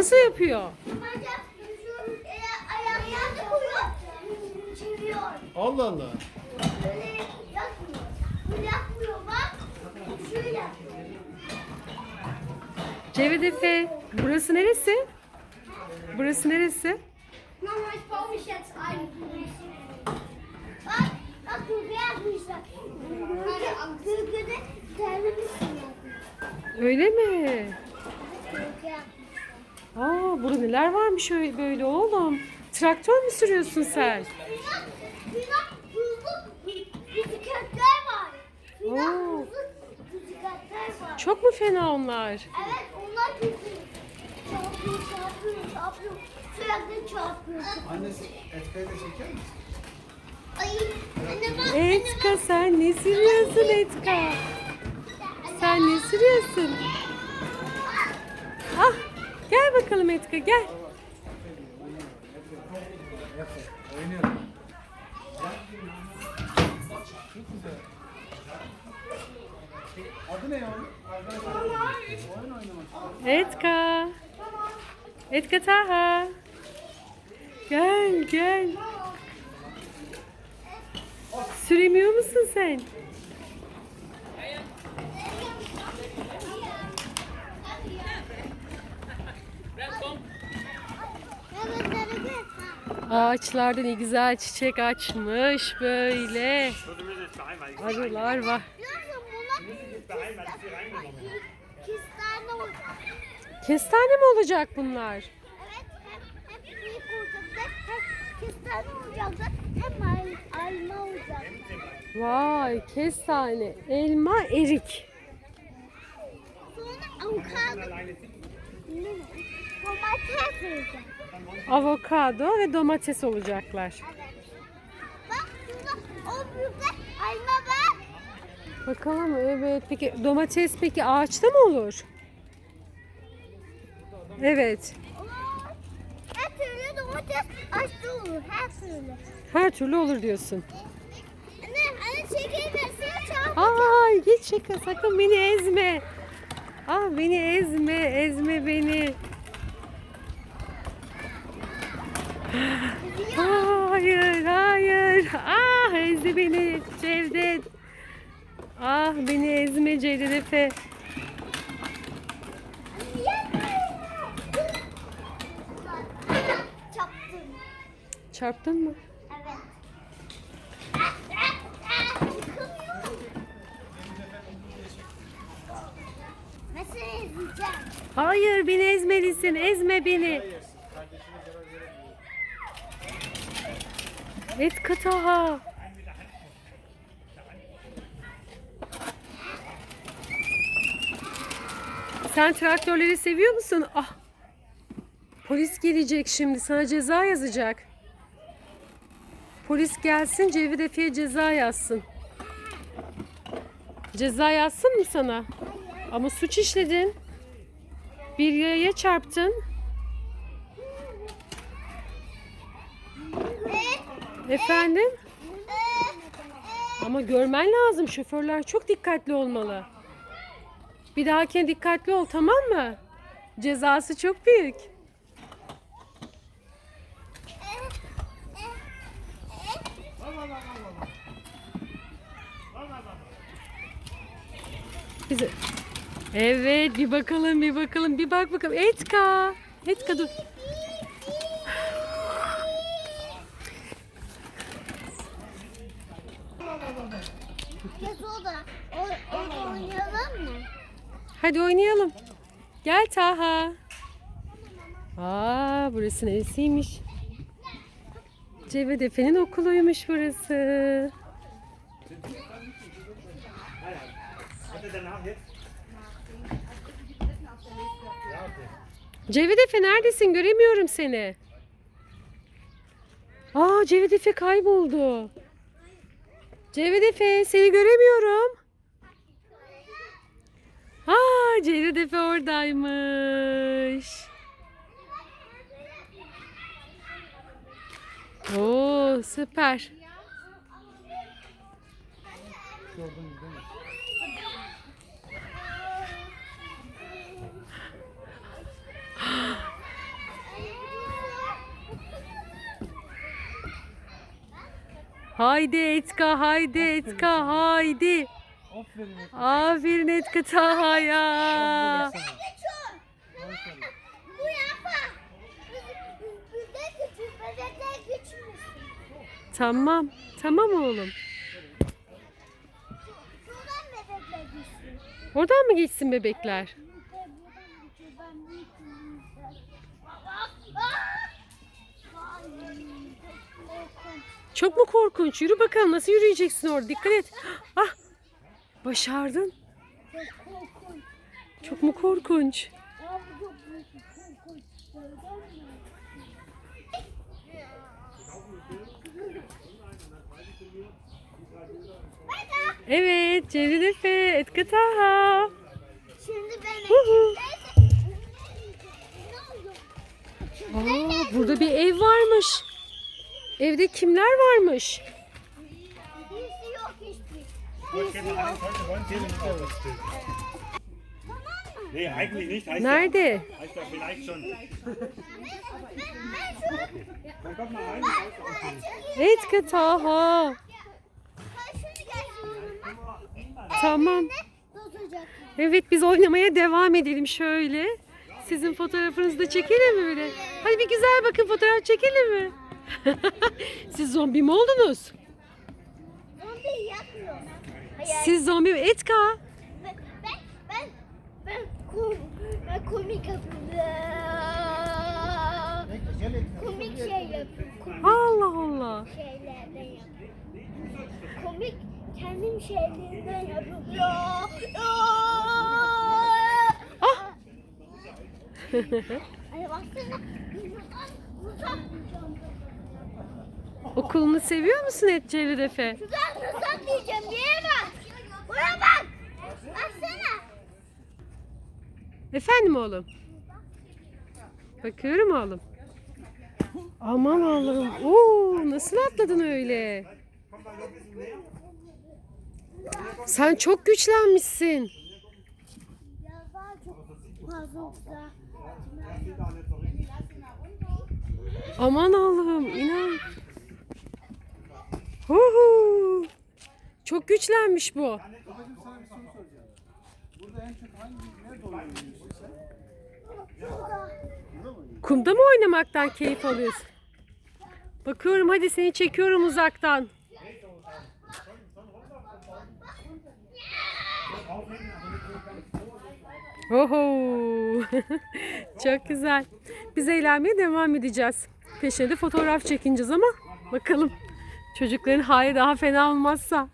Nasıl yapıyor? Allah Allah. Böyle yakmıyor. Böyle yakmıyor bak. Şöyle yapıyor. Cevdet Efe, burası neresi? Burası neresi? Mama ich baue mich jetzt ein. Bak, bak gölge yapmışlar. Gölge, gölgede terlemişsin yapmış. Öyle mi? Aa, burada neler varmış öyle böyle oğlum? Traktör mü sürüyorsun sen? Oo. Çok mu fena onlar? Evet onlar kötü. Çarpıyor, çarpıyor, çarpıyor. Sürekli çarpıyor. Annesi Etka'yı da çeker misin? Ay, anne bak. Etka sen ne sürüyorsun Etka? Sen ne sürüyorsun? Ah, bakalım Etka gel. Adı ne yavrum? Oyun oynamak. Etka. Etka Taha. Gel gel. Süremiyor musun sen? Evet, evet, evet. Ağaçlarda ne güzel çiçek açmış böyle. Arılar var. Kestane mi olacak bunlar? Evet, hem, hem büyük olacaklar, hem kestane olacaklar, hem alma olacaklar. Vay kestane, elma, erik. Sonra avokado. Domates. Avokado ve domates olacaklar. Bak o büyükler alma var. Bakalım evet. Peki domates peki ağaçta mı olur? Evet. Her türlü domates açtı olur, her türlü. Her türlü olur diyorsun. Anne, anne çekilmesin çarp. Ay hiç şaka sakın beni ezme. Ah beni ezme, ezme beni. Hayır, hayır. Ah ezdi beni Cevdet. Ah beni ezme Cevdet Efe. Çaptım. Çarptın mı? Evet. Hayır beni ezmelisin. Ezme beni. Et kataha. Sen traktörleri seviyor musun? Ah. Polis gelecek şimdi. Sana ceza yazacak. Polis gelsin Cevdet Efe'ye ceza yazsın. Ceza yazsın mı sana? Ama suç işledin. Bir yaya çarptın. Efendim? Ama görmen lazım. Şoförler çok dikkatli olmalı. Bir dahakine dikkatli ol tamam mı? Cezası çok büyük. Evet bir bakalım bir bakalım bir bak bakalım. Etka. Etka dur. Oynayalım mı? Hadi oynayalım. Gel Taha. Aa burası neresiymiş? Cevdet Efe'nin okuluymuş burası. Cevdet Efe neredesin? Göremiyorum seni. Aa Cevdet Efe kayboldu. Cevdet Efe seni göremiyorum. Aa Cevdet Efe oradaymış. Oo süper. Haydi Etka, haydi Etka, haydi. Aferin Efe. Aferin Etka Taha'ya. Bu küçük, bebekler. Tamam, tamam oğlum. Oradan mı geçsin bebekler? Çok mu korkunç? Yürü bakalım nasıl yürüyeceksin orada? Dikkat et. Ah! Başardın. Çok mu korkunç? Evet, Celil Efe, Etka Taha. Şimdi ben oldu? Aa, burada bir ev varmış. Evde kimler varmış? Birisi yok hiçbir. Birisi yok. Nee, eigentlich nicht. Heißt Nerede? Ja, heißt ja vielleicht schon. Ben Dann kommt mal rein. Etka Taha. Tamam. Evet biz oynamaya devam edelim şöyle. Sizin fotoğrafınızı da çekelim mi böyle? Hadi bir güzel bakın fotoğraf çekelim mi? Siz zombi mi oldunuz? Zombi yapmıyor. Hayır. Siz zombi mi? Etka. Ben ben ben ben, kom, ben komik yapıyorum. Komik şey yapıyorum. Komik Allah Allah. şeylerden yapıyorum. Komik kendim şeylerinden yapıyorum. Ya, ya. Ah! Ay baksana. Buradan uzatmayacağım. Okulunu seviyor musun Et Celil Efe? Şuradan uzatmayacağım. Yere bak. Buraya bak. Baksana. Efendim oğlum? Bakıyorum oğlum. Aman Allah'ım. Oo, nasıl atladın öyle? Sen çok güçlenmişsin. Aman Allah'ım inan. Huhu. Çok güçlenmiş bu. Kumda mı oynamaktan keyif alıyorsun? Bakıyorum hadi seni çekiyorum uzaktan. Oho. Çok güzel. Biz eğlenmeye devam edeceğiz. Peşine de fotoğraf çekineceğiz ama bakalım çocukların hali daha fena olmazsa.